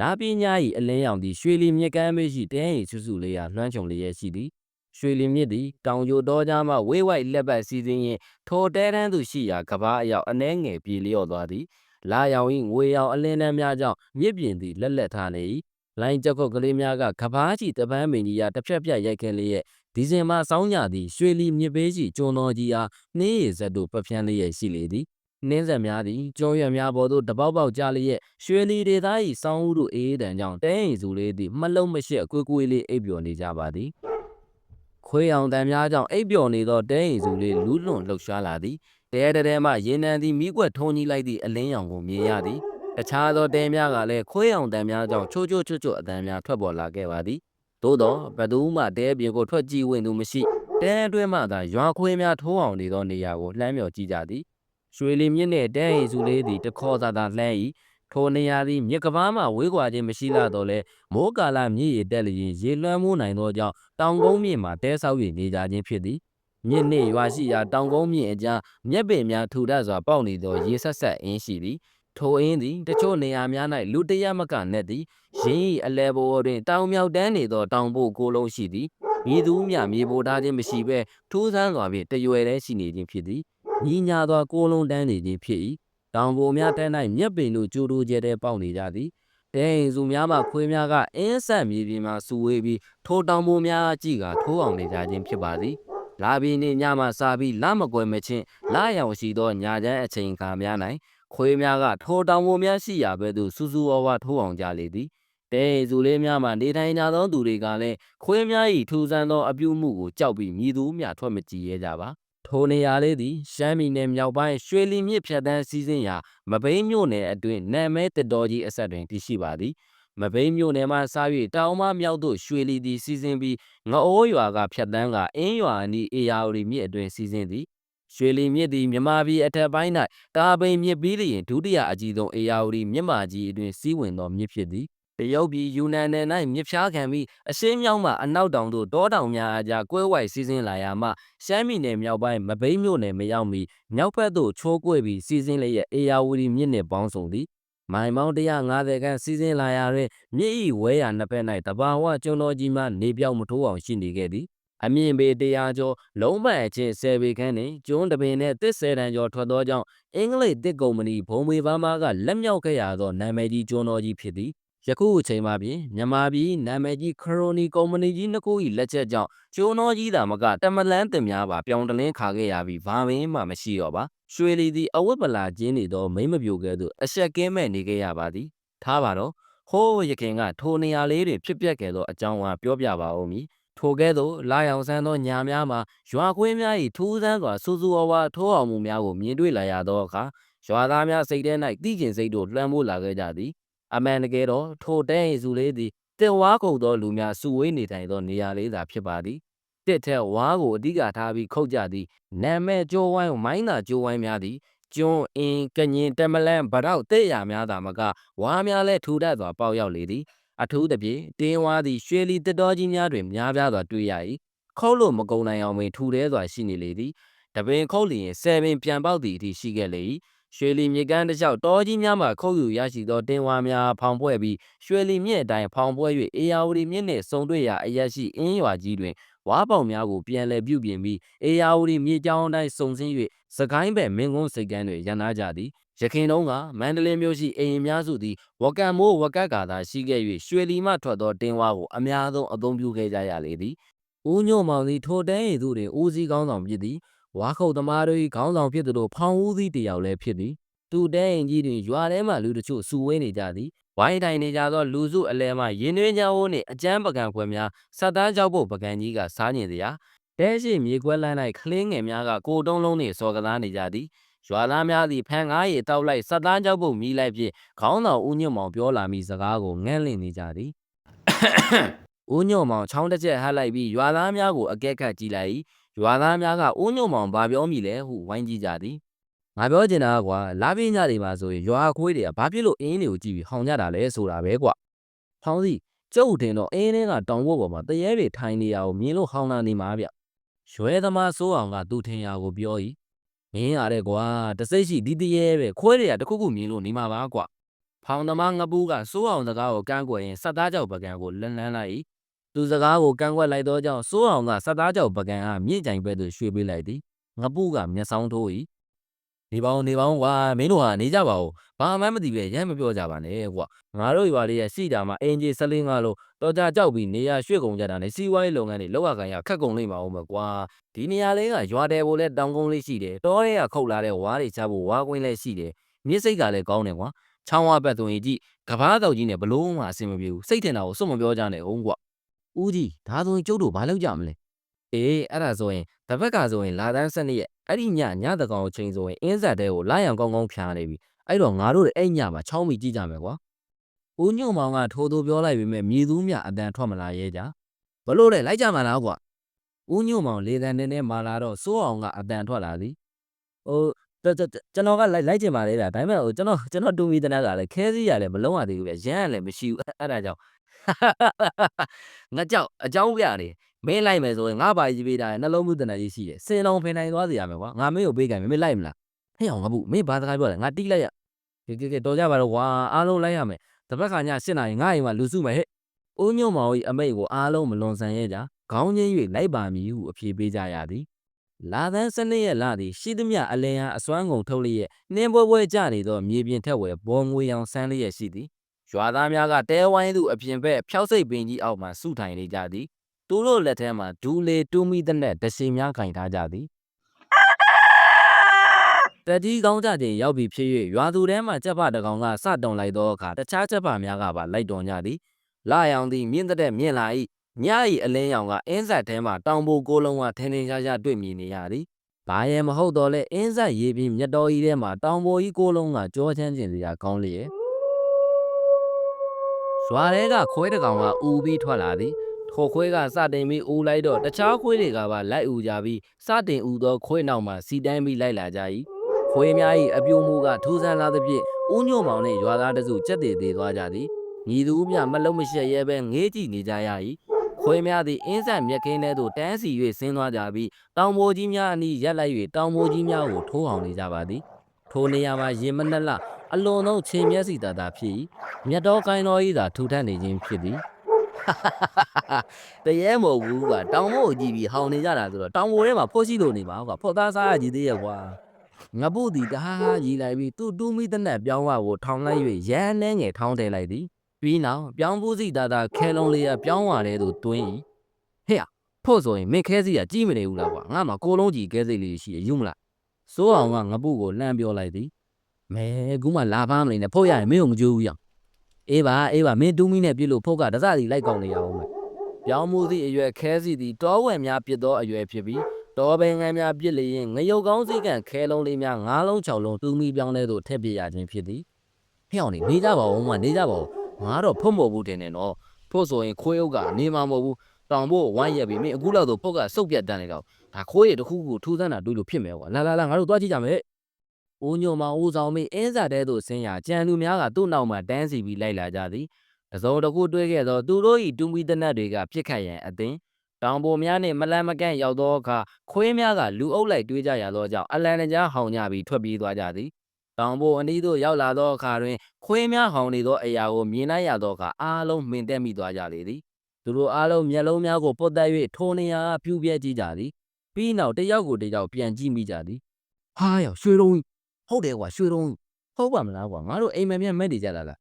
လာပညာ၏အလင်းရောင်သည်ရွှေလီမြစ်ကမ်းဘေးရှိတဲအိမ်စုစုလေးရာလွှမ်းခြုံလျက်ရှိသည်ရွှေလီမြစ်သည်တောင်ကျိုတော်ကြားမှဝေးဝိုက်လက်ပတ်စီးစင်းရင်ထိုတဲတန်းသူရှိရာကဘာအရောက်အနှဲငယ်ပြေလျော့သွားသည်လာရောင်၏ငွေရောင်အလင်းတန်းများကြောင့်မြစ်ပြင်သည်လက်လက်ထားနေ၏လိုင်းကြောက်ကကလေးများကကဘာရှိတပန်းပင်ကြီးရာတစ်ဖြက်ဖြက်ရိုက်ခဲလျက်ဒီဇင်ဘာစောင်းညသည်ရွှေလီမြစ်ဘေးရှိကျွန်းတော်ကြီးအားနှင်းရည်စက်တို့ပပြန်းလျက်ရှိလေသည် နှင်းဆက်များသည်ကြောရွက်များပေါ်သို့တပေါက်ပေါက်ကျလျက်ရွှေလီဒေသား၏စောင်းဦးတို့အေးအေးတန်ကြောင့်တဲအိမ်စုလေးသည်မလုံးမရှက်ကွေးကွေးလေးအိပ်ပျော်နေကြပါသည်ခွေးအောင်တန်များကြောင့်အိပ်ပျော်နေသောတဲအိမ်စုလေးလူးလွန်လှုပ်ရှားလာသည်တဲတဲတဲမှရေနံသည်မိကွက်ထုံးကြီးလိုက်သည့်အလင်းရောင်ကိုမြင်ရသည်တခြားသောတဲများကလည်းခွေးအောင်တန်များကြောင့်ချိုးချိုးချွတ်ချွတ်အတန်များထွက်ပေါ်လာခဲ့ပါသည်သို့သောဘသူမှတဲပြင်ကိုထွက်ကြည့်ဝင်သူမရှိတဲအတွင်းမှသာရွာခွေးများထိုးအောင်နေသောနေရာကိုလှမ်းမြော်ကြည့်ကြသည် ရွှေလီမြင့်နှင့်တဲအိမ်စုလေးသည်တခေါ်သာသာလှမ်း၏ထိုနေရာသည်မြစ်ကမ်းမှဝေးကွာခြင်းမရှိလာတော့လဲမိုးကာလမြစ်ရည်တက်လျင်ရေလွှမ်းမိုးနိုင်သောကြောင့်တောင်ကုန်းမြင့်မှာတဲဆောက်၍နေကြခြင်းဖြစ်သည်မြစ်နှင့်ရွာရှိရာတောင်ကုန်းမြင့်အကြားမြက်ပင်များထူထပ်စွာပေါက်နေသောရေဆက်ဆက်အင်းရှိသည်ထိုအင်းသည်တချို့နေရာများ၌လူတရမကနက်သည်ရင်း၏အလဲပေါ်တွင်တောင်မြောက်တန်းနေသောတောင်ပို့ကိုလုံးရှိသည်မြေသူမြမြေပိုထားခြင်းမရှိဘဲထူးဆန်းစွာဖြင့်တရွယ်တည်းရှိနေခြင်းဖြစ်သည် ညီညာသောကိုလုံးတန်းနေခြင်းဖြစ်၏တောင်ပိုများတန်း၌မြက်ပင်တို့ကျိုးတိုးကျဲတဲပေါက်နေကြသည်တဲအိမ်စုများမှခွေးများကအင်းဆက်မြေပြင်မှာစူဝေးပြီးထိုတောင်ပိုများကြည့်ကထိုးအောင်နေကြခြင်းဖြစ်ပါသည်လာပြီးနေညမှစပြီးလမကွယ်မချင်းလာရောင်ရှိသောညာချမ်းအချိန်ခါများ၌ခွေးများကထိုတောင်ပိုများရှိရာဘဲ့သို့စူးစူးဝါးဝါထိုးအောင်ကြလေသည်တဲအိမ်စုလေးများမှနေထိုင်ကြသောသူတွေကလည်းခွေးများ၏ထူဆန်းသောအပြုမှုကိုကြောက်ပြီးမြည်သူမြထွက်မကြည့်ရဲကြပါ ထိုနေရာလေးသည်ရှမ်းပြည်နယ်မြောက်ပိုင်းရွှေလီမြစ်ဖြတ်တန်းစီးဆင်းရာမဘိမ်းမြို့နယ်အတွင်းနာမဲတတော်ကြီးအဆက်တွင်တည်ရှိပါသည်မဘိမ်းမြို့နယ်မှစ၍တောင်မမြောက်သို့ရွှေလီသည်စီးဆင်းပြီးငအိုးရွာကဖြတ်တန်းကအင်းရွာအနီးအေယာဝတီမြစ်အတွင်းစီးဆင်းသည်ရွှေလီမြစ်သည်မြမပြည်အထက်ပိုင်း၌တာပိန်မြစ်ပြီးလျင်ဒုတိယအကြီးဆုံးအေယာဝတီမြစ်မကြီးအတွင်းစီးဝင်သောမြစ်ဖြစ်သည် တရုတ်ပြည်ယူနန်နယ်၌မြစ်ဖျားခံပြီးအရှင်းမြောက်မှအနောက်တောင်သို့တောတောင်များအကြားကွဲဝိုက်စီးဆင်းလာရာမှရှမ်းပြည်နယ်မြောက်ပိုင်းမဘိမ်းမြို့နယ်မရောက်မီမြောက်ဘက်သို့ချိုးကွေ့ပြီးစီးဆင်းလျက်အေယာဝတီမြစ်နှင့်ပေါင်းစုံသည်မိုင်ပေါင်း150ခန်းစီးဆင်းလာရာတွင်မြစ်၏ဝဲရာနှစ်ဖက်၌တဘာဝကျွန်းတော်ကြီးမှနေပြောက်မထိုးအောင်ရှိနေခဲ့သည်အမြင့်ပေတရားကျော်လုံးပန်အချင်း10ပေခန်းနှင့်ကျွန်းတပင်နှင့်တစ်ဆယ်တန်ကျော်ထွက်သောကြောင့်အင်္ဂလိပ်တစ်ကုမ္ပဏီဘုံမေဘာမားကလက်မြောက်ခဲ့ရသောနာမည်ကြီးကျွန်းတော်ကြီးဖြစ်သည် ယခုအချိန်မှပြင်မြန်မာပြည်နာမည်ကြီးခရိုနီကုမ္ပဏီကြီးနှစ်ခု၏လက်ချက်ကြောင့်ကျွန်းတော်ကြီးသာမကတမလန်းတင်များပါပြောင်းတလင်းခါခဲ့ရပြီးဘာမင်းမှမရှိတော့ပါရွှေလီသည်အဝတ်ပလာကျင်းနေသောမိမပြိုကဲ့သို့အဆက်ကင်းမဲ့နေခဲ့ရပါသည်ထားပါတော့ဟိုးရခင်ကထိုနေရာလေးတွင်ဖြစ်ပျက်ခဲ့သောအကြောင်းအားပြောပြပါဦးမည်ထိုကဲ့သို့လာရောင်ဆန်းသောညာများမှာရွာခွေးများ၏ထူးဆန်းစွာစူးစူးဝါးဝါထိုးအောင်မှုများကိုမြင်တွေ့လာရသောအခါရွာသားများစိတ်ထဲ၌တိကျင်စိတ်တို့လွှမ်းမိုးလာခဲ့ကြသည် အမှန်တကယ်တော့ထိုတဲအိမ်စုလေးသည်တစ်ဝါးကုန်သောလူများစုဝေးနေထိုင်သောနေရာလေးသာဖြစ်ပါသည်တစ်ထက်ဝါးကိုအဓိကထားပြီးခုတ်ကြသည်နာမဲကြိုးဝိုင်းမိုင်းသာကြိုးဝိုင်းများသည်ကျွန်းအင်းကညင်တမလန်ဗရောက်တဲ့ရများသာမကဝါးများလည်းထူထပ်စွာပေါက်ရောက်လေသည်အထူးသဖြင့်တင်းဝါသည်ရွှေလီတတော်ကြီးများတွင်များပြားစွာတွေ့ရ၏ခုတ်လို့မကုံနိုင်အောင်ပင်ထူထဲစွာရှိနေလေသည်တပင်ခုတ်လျင်ဆယ်ပင်ပြန်ပေါက်သည့်အထိရှိခဲ့လေ၏ ရွှေလီမြေကမ်းတစ်လျှောက်တောကြီးများမှခုတ်ယူရရှိသောတင်းဝါများဖောင်ဖွဲ့ပြီးရွှေလီမြစ်အတိုင်းဖောင်ဖွဲ့၍အေယာဝတီမြစ်နှင့်စုံတွေ့ရာအရက်ရှိအင်းရွာကြီးတွင်ဝါပေါင်များကိုပြန်လည်ပြုပြင်ပြီးအေယာဝတီမြေကြောင်းတိုင်းစုံစင်း၍စကိုင်းဘက်မင်းကုန်းစိတ်ကမ်းတွင်ရန်နာကြသည်ရခင်တုန်းကမန္တလေးမြို့ရှိအိမ်အများစုသည်ဝကံမိုးဝကတ်ကာသာရှိခဲ့၍ရွှေလီမှထွက်သောတင်းဝါကိုအများဆုံးအသုံးပြုခဲ့ကြရလေသည်ဦးညို့မောင်သည်ထိုတန်းရည်သူတွင်ဦးစည်းကောင်းဆောင်ဖြစ်သည် ဝါခုတ်သမားတို့၏ခေါင်းဆောင်ဖြစ်သူတို့ဖောင်ဦးသည့်တယောက်လည်းဖြစ်သည်သူတဲအိမ်ကြီးတွင်ရွာထဲမှလူတို့ချို့စုဝေးနေကြသည်ဝိုင်းတိုင်နေကြသောလူစုအလဲမှရင်သွင်းချောင်းနှင့်အကျန်းပကံခွဲများဆက်သားကြောက်ဖို့ပကံကြီးကစားညင်သည်ဟာတဲရှိမြေခွဲလန်း၌ခလင်းငယ်များကကိုတုံးလုံးနှင့်စော်ကစားနေကြသည်ရွာသားများသည်ဖန်ကားရီတောက်လိုက်ဆက်သားကြောက်ဖို့မိလိုက်ဖြင့်ခေါင်းတော်ဦးညွန့်မောင်ပြောလာမိစကားကိုငန့်လင့်နေကြသည်ဦးညွန့်မောင်ချောင်းတစ်ချက်ဟပ်လိုက်ပြီးရွာသားများကိုအကဲခတ်ကြည့်လိုက် ရွာသားများကဦးညွန့်မောင်ဘာပြောမိလဲဟုဝိုင်းကြည့်ကြသည်ငါပြောချင်တာကွာလာပြင်းညတွေမှာဆိုရင်ရွာခွေးတွေကဘာဖြစ်လို့အင်းတွေကိုကြည့်ပြီးဟောင်ကြတာလဲဆိုတာပဲကွာဖောင်းစီကျုပ်တင်တော့အင်းထဲကတောင်ဘုတ်ပေါ်မှာတရေတွေထိုင်နေရကိုမြင်လို့ဟောင်းလာနေမှာဗျရွဲသမားစိုးအောင်ကသူ့ထင်ရာကိုပြော၏မင်းရတယ်ကွာတစိတ်ရှိဒီတရေပဲခွဲတွေကတခုခုမြင်လို့နေမှာပါကွာဖောင်သမားငပူးကစိုးအောင်စကားကိုကန့်ကွက်ရင်းစက်သားကြောက်ပကံကိုလန်းလန်းလိုက်၏ သူစကားကိုကန့်ကွက်လိုက်သောကြောင့်စိုးအောင်ကစက်သားကြောက်ပကံအားမြင့်ကြိုင်ဘက်သို့ရွှေ့ပေးလိုက်သည်ငပူးကမျက်စောင်းထိုး၏နေပါဦးနေပါဦးကွာမင်းတို့ဟာနေကြပါဦးဘာမှမသိပဲရမ်းမပြောကြပါနဲ့ကွာငါတို့ရွာလေးရဲ့ရှိတာမှာအင်ဂျီဆက်လင်းကားလို့တော်ကြကြောက်ပြီးနေရရွှေ့ကုန်ကြတာနဲ့စီးပွားရေးလုပ်ငန်းတွေလောက်ရကန်ရခက်ကုန်လိမ့်ပါဦးမကွာဒီနေရာလေးကရွာတယ်ဖို့လဲတောင်ကုန်းလေးရှိတယ်တောထဲကခုတ်လာတဲ့ဝါးတွေချဖို့ဝါးကွင်းလေးရှိတယ်မြစ်စိတ်ကလည်းကောင်းတယ်ကွာချောင်းဝဘက်ဆိုရင်ကြည့်ကဘာတောက်ကြီးနဲ့ဘလို့မှအဆင်မပြေဘူးစိတ်ထင်တာကိုစွတ်မပြောကြနဲ့ဟုတ်ကွာ ဦးကြီးဒါဆိုရင်ကျုပ်တို့ဘာလုပ်ကြမလဲအေးအဲ့ဒါဆိုရင်တပတ်ကဆိုရင်လာတန်းစနစ်ရဲ့အဲ့ဒီညညတကောင်အချိန်ဆိုရင်အင်းဆက်တဲကိုလာရန်ကောင်းကောင်းဖြားနေပြီအဲ့တော့ငါတို့တွေအဲ့ညမှာချောင်းမိကြည့်ကြမယ်ကွာဦးညုံမောင်ကထိုးထိုးပြောလိုက်ပေမဲ့မြေသူမြအတန်ထွက်မလာရဲကြဘလို့လဲလိုက်ကြမှာလားကွာဦးညုံမောင်လေတန်တင်းတင်းမာလာတော့စိုးအောင်ကအတန်ထွက်လာသည်ဟိုကျွန်တော်ကလိုက်လိုက်ကျင်ပါလေဗျာဒါပေမဲ့ဟိုကျွန်တော်ကျွန်တော်တူမီတနက်ကလည်းခဲစည်းရလည်းမလုံးဝသေးဘူးဗျရမ်းရလည်းမရှိဘူးအဲ့ဒါကြောင့် ငါကြောက်အကြောင်းပြနေမင်းလိုက်မယ်ဆိုရင်ငါပါကြီးပေးတာနှလုံးမှုတနက်ကြီးရှိတယ်စင်လုံးဖင်နိုင်သွားစီရမယ်ကွာငါမင်းကိုပေးကြမယ်မင်းလိုက်မလားဟဲ့အောင်ငါဘူးမင်းဘာစကားပြောလဲငါတီးလိုက်ရကဲကဲကဲတော်ကြပါတော့ကွာအားလုံးလိုက်ရမယ်တပတ်ခါည7နာရီငါအိမ်မှာလူစုမယ်ဟဲ့ဦးညုံမောင်ကြီးအမိတ်ကိုအားလုံးမလွန်ဆန်ရဲကြခေါင်းချင်း၍လိုက်ပါမည်ဟုအဖြေပေးကြရသည်လာသန်းစနစ်ရဲ့လာသည်ရှိသမျှအလင်းအားအစွမ်းကုန်ထုတ်လျက်နှင်းပွဲပွဲကြနေသောမြေပြင်ထက်ဝယ်ဘောငွေရောင်ဆန်းလျက်ရှိသည် ရွာသားများကတဲဝိုင်းသူအပြင်ဘက်ဖြောက်စိတ်ပင်ကြီးအောက်မှစုထိုင်နေကြသည်သူတို့လက်ထဲမှာဒူးလေတူးမိတဲ့နဲ့တရှိများကင်ထားကြသည်တတိကောင်းကြခြင်းရောက်ပြီဖြစ်၍ရွာသူထဲမှကြက်ပတကောင်ကစတုံလိုက်သောအခါတခြားကြက်ပများကပါလိုက်တော်ကြသည်လာရောင်သည်မြင့်တဲ့မြင့်လာ၏ည၏အလင်းရောင်ကအင်းဆက်ထဲမှတောင်ပိုကိုလုံးဝထင်းထင်းရှားရှားတွေ့မြင်နေရသည်ဘာရဲ့မဟုတ်တော့လဲအင်းဆက်ရေးပြီးမြတ်တော်ကြီးထဲမှာတောင်ပိုကြီးကိုလုံးကကြောချမ်းကျင်စရာကောင်းလျက် ရွာထဲကခွဲတကောင်ကအူပြီးထွက်လာသည်ထိုခွဲကစတင်ပြီးဦးလိုက်တော့တခြားခွေးတွေကပါလိုက်ဦးကြပြီးစတင်ဦးသောခွေးနောက်မှစီတန်းပြီးလိုက်လာကြ၏ခွေးများ၏အပြိုမှုကထူးဆန်းလာသဖြင့်ဦးညွန့်မောင်နှင့်ရွာသားတစုကြက်တည်သေးသွားကြသည်ညီသူမြမလုံးမရှက်ရဲပဲငေးကြည့်နေကြရ၏ခွေးများသည်အင်းဆက်မြက်ခင်းထဲသို့တန်းစီ၍ဆင်းသွားကြပြီးတောင်ပေါ်ကြီးများအနီးရက်လိုက်၍တောင်ပေါ်ကြီးများကိုထိုးအောင်နေကြပါသည်ထိုနေရာမှာရင်မနှက်လ အလွန်သောခြေမျက်စီသာသာဖြစ်၏မြတ်တော်ကိုင်းတော်၏သာထူထပ်နေခြင်းဖြစ်သည်တရေမဟုတ်ဘူးကွာတောင်မို့ကြည့်ပြီးဟောင်းနေကြတာဆိုတော့တောင်မိုထဲမှာဖော့ရှိလို့နေပါကွာဖော့သားစားရကြည့်သေးရဲ့ကွာငပုတ်ဒီတဟားဟားကြီးလိုက်ပြီးသူ့တူးမိတဲ့နဲ့ပြောင်းဝကိုထောင်လိုက်၍ရမ်းနှဲငယ်ထောင်းထဲလိုက်သည်ပြီးနောက်ပြောင်းဘူးစီတာတာခဲလုံးလေးရပြောင်းဝတဲ့သို့တွင်း၏ဟဲ့ဖို့ဆိုရင်မင်းခဲစီကကြီးမနေဘူးလားကွာငါမှကိုလုံးကြီးခဲစိတ်လေးရှိရယူမလားစိုးအောင်ကငပုတ်ကိုလှမ်းပြောလိုက်သည် မဲကူမှလာဖမ်းမနေနဲ့ဖို့ရရင်မင်းကိုမကြိုးဘူးရအောင်အေးပါအေးပါမင်းတူးမိနဲ့ပြစ်လို့ဖို့ကတစစီလိုက်ကောင်းနေရအောင်မယ်ပြောင်းမှုသည့်အရွယ်ခဲစီသည်တောဝယ်များပြစ်သောအရွယ်ဖြစ်ပြီးတောပင်ငန်းများပြစ်လျင်ငရုတ်ကောင်းစိတ်ကန့်ခဲလုံးလေးများငါးလုံး၆လုံးတူးမိပြောင်းလဲသို့ထည့်ပြရခြင်းဖြစ်သည်ဖျောင်းနေနေကြပါဦးမနေကြပါဦးငါတော့ဖုတ်မဟုတ်ဘူးတင်နေတော့ဖို့ဆိုရင်ခွေးအုပ်ကနေမှာမဟုတ်ဘူးတောင်ဖို့ဝိုင်းရက်ပြီးမင်းအခုလောက်တော့ဖုတ်ကစုပ်ပြတ်တန်းနေတော့ဒါခွေးရတစ်ခုခုထူးဆန်းတာတွေးလို့ဖြစ်မယ်ကွာလာလာလာငါတို့သွားကြည့်ကြမယ် ဦးညိုမောင်ဦးဆောင်မင်းအင်းစားတဲသို့ဆင်းရကြံလူများကသူ့နောက်မှတန်းစီပြီးလိုက်လာကြသည်တစုံတစ်ခုတွေးခဲ့သောသူတို့၏တူမီတနတ်တွေကပြစ်ခတ်ရန်အသင်တောင်ပေါ်များနှင့်မလန်မကန့်ရောက်သောအခါခွေးများကလူအုပ်လိုက်တွေးကြရသောကြောင့်အလန်တကြားဟောင်ကြပြီးထွက်ပြေးသွားကြသည်တောင်ပေါ်အနီးသို့ရောက်လာသောအခါတွင်ခွေးများဟောင်နေသောအရာကိုမြင်လိုက်ရသောအခါအားလုံးမှင်သက်မိသွားကြလေသည်သူတို့အားလုံးမျက်လုံးများကိုပုတ်တက်၍ထိုနေရာကပြူပြဲကြည့်ကြသည်ပြီးနောက်တစ်ယောက်ကိုတစ်ယောက်ပြန်ကြည့်မိကြသည်ဟာရောက်ရွှေတုံး ဟုတ်တယ်ကွာရွှေတုံးဟုတ်ပါမလားကွာငါတို့အိမ်မက်မြတ်မဲ့နေကြတာလား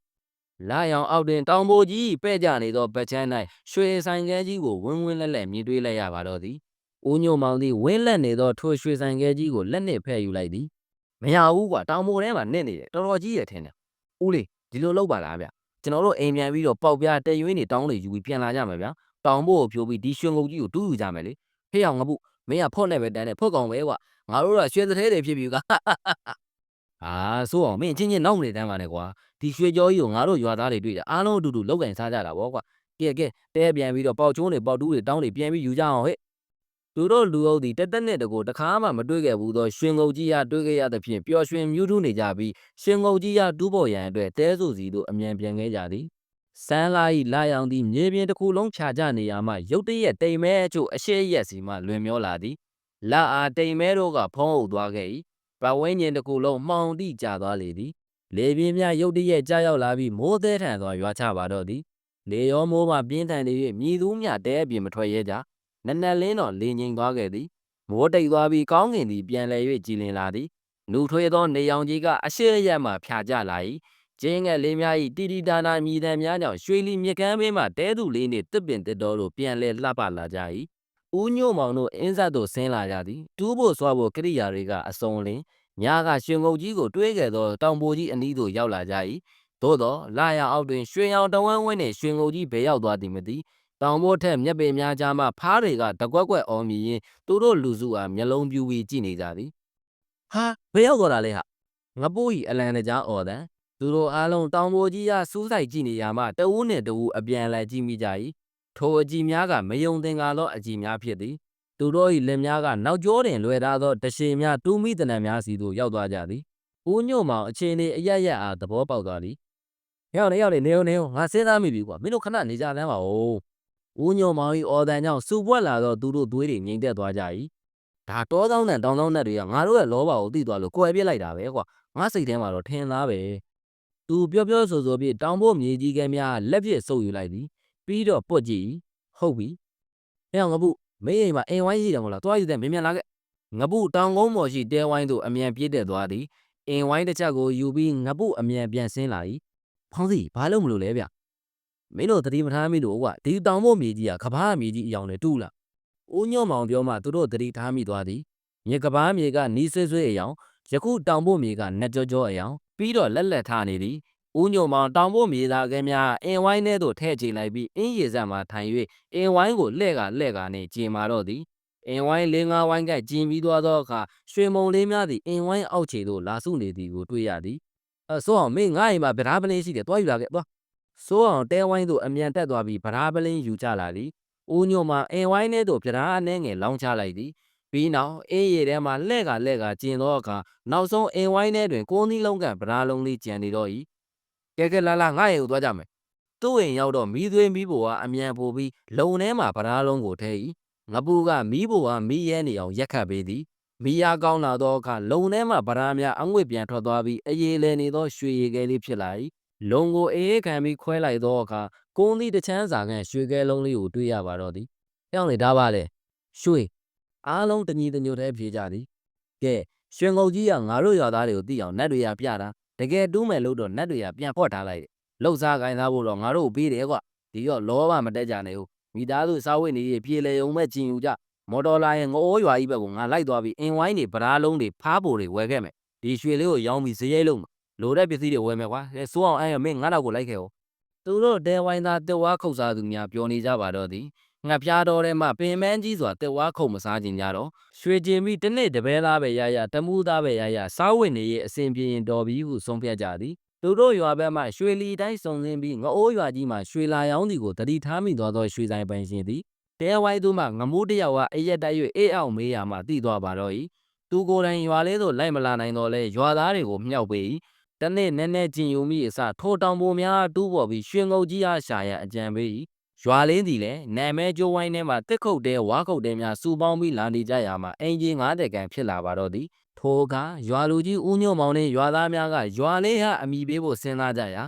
လာရောင်အောက်တွင်တောင်ပိုကြီးပဲ့ကြနေသောဗတ်ချမ်း၌ရွှေဆိုင်ကဲကြီးကိုဝင်းဝင်းလက်လက်မြင်တွေ့လိုက်ရပါတော့သည်။ဦးညိုမောင်သည်ဝင်းလက်နေသောထိုရွှေဆိုင်ကဲကြီးကိုလက်နှင့်ဖဲ့ယူလိုက်သည်။မရဘူးကွာတောင်ပိုထဲမှာနစ်နေတယ်တော်တော်ကြီးရထင်တယ်။ဦးလေးဒီလိုလုပ်ပါလားဗျ။ကျွန်တော်တို့အိမ်ပြန်ပြီးတော့ပေါက်ပြားတရွေးနေတောင်းလေယူပြီးပြန်လာကြမယ်ဗျာ။တောင်ပိုကိုဖြိုးပြီးဒီရွှေငုံကြီးကိုတူးယူကြမယ်လေ။ဟေ့အောင်ငါပုမင်းကဖော့နဲ့ပဲတန်းနဲ့ဖော့ကောင်ပဲကွာ။ငါတို့ကရွှေသထဲတွေဖြစ်ပြီက။ အာဆိုအောင်မင်းချင်းချင်းနောက်မနေတမ်းပါနဲ့ကွာ။ဒီရွှေကြောကြီးကိုငါတို့ရွာသားတွေတွေ့တယ်အားလုံးအတူတူလောက်ကင်စားကြတာဗောကွာကဲကဲတဲပြန်ပြီးတော့ပေါက်ချုံးတွေပေါက်တူးတွေတောင်းတွေပြန်ပြီးယူကြအောင်ဟဲ့သူတို့လူအုပ်ဒီတက်တက်နဲ့တကိုတခါမှမတွေ့ခဲ့ဘူးသောရွှင်ငုံကြီးရတွေ့ခဲ့ရသဖြင့်ပျော်ရွှင်မြူးထူးနေကြပြီးရှင်ငုံကြီးရတူးပေါ်ရန်အတွက်တဲဆူစီတို့အမြန်ပြန်ခဲ့ကြသည်စမ်းလာဤလာရောင်သည်မြေပြင်တစ်ခုလုံးဖြာကျနေရမှရုတ်တရက်တိမ်မဲအချို့အရှိရက်စီမှလွင်မျောလာသည်လာအားတိမ်မဲတို့ကဖုံးအုပ်သွားခဲ့၏ ပဝင်းကျင်တစ်ခုလုံးမှောင်တိကျသွားလေသည်လေပြင်းများရုတ်တရက်ကြားရောက်လာပြီးမိုးသည်ထန်စွာရွာချပါတော့သည်လေရောမိုးမှပြင်းထန်နေ၍မြည်သူမျှတဲအပြင်မထွက်ရဲကြနက်နက်လင်းတော့လေငိမ်သွားခဲ့သည်မိုးတိတ်သွားပြီးကောင်းကင်သည်ပြန်လဲ၍ကြည်လင်လာသည်နူထွေးသောနေရောင်ကြီးကအရှိရက်မှဖြာကျလာ၏ကျင်းငယ်လေးများ၏တီတီတာတာမြည်တမ်းများကြောင့်ရွှေလီမြကမ်းဘေးမှတဲသူလေးနှင့်တစ်ပင်တစ်တော်တို့ပြန်လဲလှပလာကြ၏ ဦးညို့မောင်တို့အင်းဆက်သို့ဆင်းလာကြသည်တူးဖို့ဆွားဖို့ကိရိယာတွေကအစုံလင်ညကရွှေငုတ်ကြီးကိုတွေးခဲ့သောတောင်ပိုကြီးအနီးသို့ရောက်လာကြ၏သို့သောလာရအောက်တွင်ရွှေရောင်တဝန်းဝန်းနှင့်ရွှေငုတ်ကြီးဘယ်ရောက်သွားသည်မသိတောင်ပေါ်ထက်မျက်ပင်များကြားမှဖားတွေကတကွက်ကွက်အော်မြည်ရင်းသူတို့လူစုအားမျက်လုံးပြူပြီးကြည့်နေကြသည်ဟာဘယ်ရောက်သွားတာလဲဟာငပိုးဤအလံတကြားအော်တန်သူတို့အားလုံးတောင်ပေါ်ကြီးအားစူးစိုက်ကြည့်နေရမှတဦးနှင့်တဦးအပြန်အလှန်ကြည့်မိကြ၏ ထိုအကြည့်များကမယုံသင်္ကာသောအကြည့်များဖြစ်သည်သူတို့၏လက်များကနောက်ကျောတွင်လွယ်ထားသောတရှည်များတူးမိတနံများစီသို့ရောက်သွားကြသည်။ဦးညို့မောင်အခြေအနေအရရက်အားသဘောပေါက်သွားသည်။ရောက်လေရောက်လေနေုံနေုံငါစဉ်းစားမိပြီကွာမင်းတို့ခဏနေကြတမ်းပါဦး။ဦးညို့မောင်၏အော်တန်ကြောင့်စူပွက်လာသောသူတို့သွေးတွေငြိမ်သက်သွားကြ၏။ဒါတောတောင်းတန်တောင်းတောင်းတန်တွေကငါတို့ရဲ့လောဘကိုသိသွားလို့ကွယ်ပြစ်လိုက်တာပဲကွာ။ငါစိတ်ထဲမှာတော့ထင်သားပဲ။သူပြောပြောဆိုဆိုပြီးတောင်ဖို့မြေကြီးကဲများလက်ပြစ်ဆုပ်ယူလိုက်သည်။ ပြီးတော့ပွက်ကြည့်၏ဟုတ်ပြီ။အဲငါဘူးမင်းအိမ်မှာအိမ်ဝိုင်းရှိတယ်မို့လားသွားယူတဲ့မင်းမြန်လာခဲ့ငပုတောင်ကုန်းပေါ်ရှိတဲဝိုင်းသို့အမြန်ပြေးတက်သွားသည်အိမ်ဝိုင်းတစ်ချက်ကိုယူပြီးငပုအမြန်ပြန်ဆင်းလာ၏ဖောင်းစီဘာလို့မလို့လဲဗျမင်းတို့သတိမထားမိလို့ကွာဒီတောင်ပေါ်မြေကြီးကကဘာမြေကြီးအယောင်နဲ့တူးလားဦးညွန့်မောင်ပြောမှသူတို့သတိထားမိသွားသည်မြေကဘာမြေကနီးဆွေးဆွေးအယောင်ယခုတောင်ပေါ်မြေကနက်ကြောကြောအယောင်ပြီးတော့လက်လက်ထားနေသည် ဦးညိုမောင်တောင်ပေါ်မြေသားကဲများအင်ဝိုင်းထဲသို့ထဲ့ချလိုက်ပြီးအင်းရည်စက်မှထိုင်၍အင်ဝိုင်းကိုလှဲ့ကလှဲ့ကနှင့်ကျင်မာတော့သည်အင်ဝိုင်းလေးငါးဝိုင်းကကျင်ပြီးသွားသောအခါရွှေမုံလေးများသည်အင်ဝိုင်းအောက်ခြေသို့လာဆုနေသည်ကိုတွေ့ရသည်အဲဆိုအောင်မင်းငါ့အိမ်မှာဗရာပလင်းရှိတယ်တွားယူလာခဲ့တွားဆိုအောင်တဲဝိုင်းသို့အမြန်တက်သွားပြီးဗရာပလင်းယူကြလာသည်ဦးညိုမှအင်ဝိုင်းထဲသို့ဗရာအနှဲငယ်လောင်းချလိုက်သည်ပြီးနောက်အင်းရည်ထဲမှလှဲ့ကလှဲ့ကကျင်သောအခါနောက်ဆုံးအင်ဝိုင်းထဲတွင်ကိုးသီးလုံးကဗရာလုံးလေးကျန်နေတော့၏ ကဲကဲလာလာငါ့အိမ်ကိုသွားကြမယ်သူ့အိမ်ရောက်တော့မီးသွေးမီးပိုကအမြန်ပို့ပြီးလုံထဲမှာဗရာလုံးကိုထဲ၏ငပူကမီးပိုကမီးရဲနေအောင်ရက်ခတ်ပေးသည်မီးအားကောင်းလာသောအခါလုံထဲမှဗရာများအငွေ့ပြန်ထွက်သွားပြီးအေးလေနေသောရွှေရည်ကဲလေးဖြစ်လာ၏လုံကိုအေးအေးခံပြီးခွဲလိုက်သောအခါကုန်းသီးတစ်ချမ်းစာခန့်ရွှေကဲလုံးလေးကိုတွေ့ရပါတော့သည်။ကြောင်လေဒါပါလေရွှေအားလုံးတညီတညွတ်တည်းဖြေကြသည်။ကဲရွှေငုတ်ကြီးကငါတို့ရွာသားတွေကိုသိအောင်နတ်တွေကပြတာ တကယ်တူးမယ်လို့တော့နတ်တွေကပြန်ဖော့ထားလိုက်တယ်။လှုပ်စားကိုင်းသားဖို့တော့ငါတို့ပေးတယ်ကွ။ဒီတော့လောဘမတက်ကြနဲ့ဟုတ်မိသားစုစားဝတ်နေရေးပြေလေုံမဲ့ကြင်ယူကြမော်တော်လာရင်ငအိုးရွာကြီးဘက်ကိုငါလိုက်သွားပြီးအင်ဝိုင်းတွေဗရာလုံးတွေဖားပိုတွေဝယ်ခဲ့မယ်ဒီရွှေလေးကိုရောင်းပြီးဈေးရိတ်လုံးလိုတဲ့ပစ္စည်းတွေဝယ်မယ်ကွာအဲစိုးအောင်အဲ့ရမင်းငါတော့ကိုလိုက်ခဲ့ဟောသူတို့တဲဝိုင်းသားတက်ဝါခုတ်စားသူများပြောနေကြပါတော့သည် ငှက်ပြားတော်ထဲမှာပင်မန်းကြီးစွာတက်ဝါခုတ်မစားခြင်းကြတော့ရွှေကျင်ပြီးတစ်နေ့တပဲသားပဲရရတမှုသားပဲရရစားဝတ်နေရေးအစဉ်ပြေရင်တော်ပြီဟုဆုံးဖြတ်ကြသည်သူတို့ရွာဘက်မှရွှေလီတိုင်းစုံစင်းပြီးငအိုးရွာကြီးမှရွှေလာရောင်းသည်ကိုတတိထားမိသွားသောရွှေဆိုင်ပိုင်ရှင်သည်တဲဝိုင်းသူမှငမိုးတယောက်ကအိရက်တိုက်၍အေးအောင်မေးရမှသိသွားပါတော့၏သူကိုယ်တိုင်ရွာလေးသို့လိုက်မလာနိုင်တော့လဲရွာသားတွေကိုမြှောက်ပေး၏တနေ့နည်းနည်းကျင်ယူမိအစထိုတောင်ပေါ်များတူးပေါ်ပြီးရွှေငုတ်ကြီးအားရှာရန်အကြံပေး၏ ရွာလင်းသည်လည်းနာမဲကျိုးဝိုင်းထဲမှတစ်ခုတ်တဲဝါခုတ်တဲများစူပေါင်းပြီးလာနေကြရမှအင်ဂျင်90ကန်ဖြစ်လာပါတော့သည်ထိုအခါရွာလူကြီးဦးညွန့်မောင်နှင့်ရွာသားများကရွာလေးဟာအမိပေးဖို့စဉ်းစားကြရာ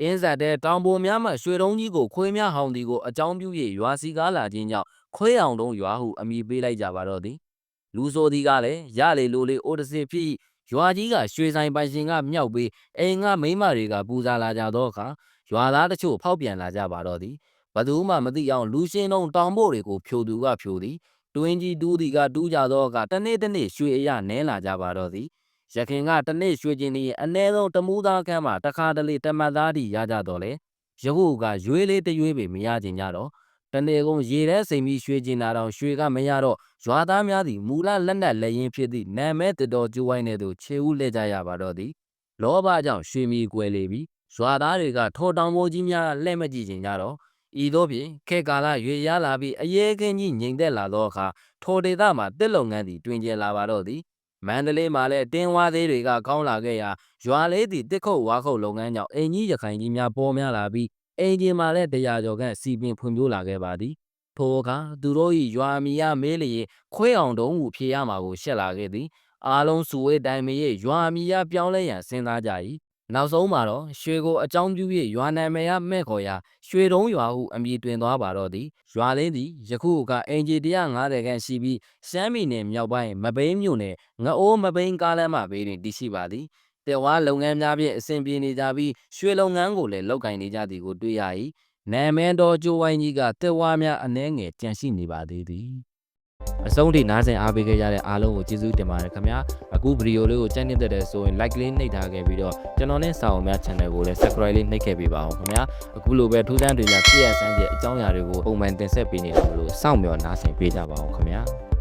အင်းဆက်တဲ့တောင်ပေါ်များမှရွှေတုံးကြီးကိုခွေးများဟောင်းသည်ကိုအကြောင်းပြု၍ရွာစီကားလာခြင်းကြောင့်ခွေးအောင်တုံးရွာဟုအမိပေးလိုက်ကြပါတော့သည်လူဆိုသည်ကလည်းရလေလိုလေအိုတစီဖြစ်၏ရွာကြီးကရွှေဆိုင်ပိုင်ရှင်ကမြောက်ပြီးအိမ်ကမိန်းမတွေကပူဇာလာကြသောအခါရွာသားတချို့ဖောက်ပြန်လာကြပါတော့သည် ဘသူမှမသိအောင်လူရှင်းလုံးတောင်ဖို့တွေကိုဖြိုသူကဖြိုသည်တွင်းကြီးတူးသည်ကတူးကြသောအခါတနေ့တနေ့ရွှေအရနဲလာကြပါတော့သည်ရခင်ကတနေ့ရွှေကျင်သည်အ ਨੇ ဆုံးတမူးသားကမ်းမှာတခါတလေတမတ်သားတီရကြတော့လေယခုကရွေးလေးတရွေးပေမရခြင်းကြတော့တနေ့ကုန်ရေထဲစိမ်ပြီးရွှေကျင်တာတော့ရွှေကမရတော့ရွာသားများသည်မူလလက်နက်လက်ရင်ဖြစ်သည့်နာမဲတတော်ကျိုးဝိုင်းထဲသို့ခြေဦးလှည့်ကြရပါတော့သည်လောဘကြောင့်ရွှေမီကွယ်လေပြီရွာသားတွေကထော်တောင်ပေါ်ကြီးများလှဲ့မကြည့်ခြင်းကြတော့ ဤသို့ဖြင့်ခေတ်ကာလရွေရလာပြီးအရေးကင်းကြီးငြိမ်သက်လာသောအခါထိုဒေသမှာတစ်လုံငန်းသည်တွင်ကျယ်လာပါတော့သည်မန္တလေးမှာလည်းတင်းဝါသေးတွေကကောင်းလာခဲ့ရာရွာလေးသည်တစ်ခုတ်ဝါခုတ်လုပ်ငန်းကြောင့်အင်ကြီးရခိုင်ကြီးများပေါ်များလာပြီးအင်ဂျင်မှာလည်းတရားကျော်ခန့်စီပင်ဖွံ့ဖြိုးလာခဲ့ပါသည်ထိုအခါသူတို့၏ရွာမီယာမေးလျင်ခွဲအောင်တုံးဟုဖြေရမှာကိုရှက်လာခဲ့သည်အားလုံးစုဝေးတိုင်မရဲ့ရွာမီယာပြောင်းလဲရန်စဉ်းစားကြ၏ နောက်ဆုံးမှာတော့ရွှေကိုအကြောင်းပြု၍ရွာနာမည်ရမဲ့ခေါ်ရာရွှေတုံးရွာဟုအမည်တွင်သွားပါတော့သည်ရွာလေးသည်ယခုကအင်ဂျီ150ခန့်ရှိပြီးရှမ်းပြည်နယ်မြောက်ပိုင်းမဘိန်းမြို့နယ်ငအိုးမဘိန်းကားလမ်းမဘေးတွင်တည်ရှိပါသည်တဲဝါလုပ်ငန်းများဖြင့်အဆင်ပြေနေကြပြီးရွှေလုပ်ငန်းကိုလည်းလုပ်ကင်နေကြသည်ကိုတွေ့ရ၏နာမည်တော်ကျိုးဝိုင်းကြီးကတဲဝါများအနှဲငယ်ကြန့်ရှိနေပါသေးသည် အဆုံးထိနားဆင်အားပေးခဲ့ကြတဲ့အားလုံးကိုကျေးဇူးတင်ပါတယ်ခင်ဗျာအခုဗီဒီယိုလေးကိုကြိုက်နေတဲ့တဲ့ဆိုရင် like လေးနှိပ်ထားခဲ့ပြီးတော့ကျွန်တော်နဲ့စာအုပ်များ channel ကိုလည်း subscribe လေးနှိပ်ခဲ့ပေးပါအောင်ခင်ဗျာအခုလိုပဲထူးဆန်းတွေများပြည့်ရစမ်းတဲ့အကြောင်းအရာတွေကိုပုံမှန်တင်ဆက်ပေးနေတာမလို့စောင့်မျှော်နားဆင်ပေးကြပါအောင်ခင်ဗျာ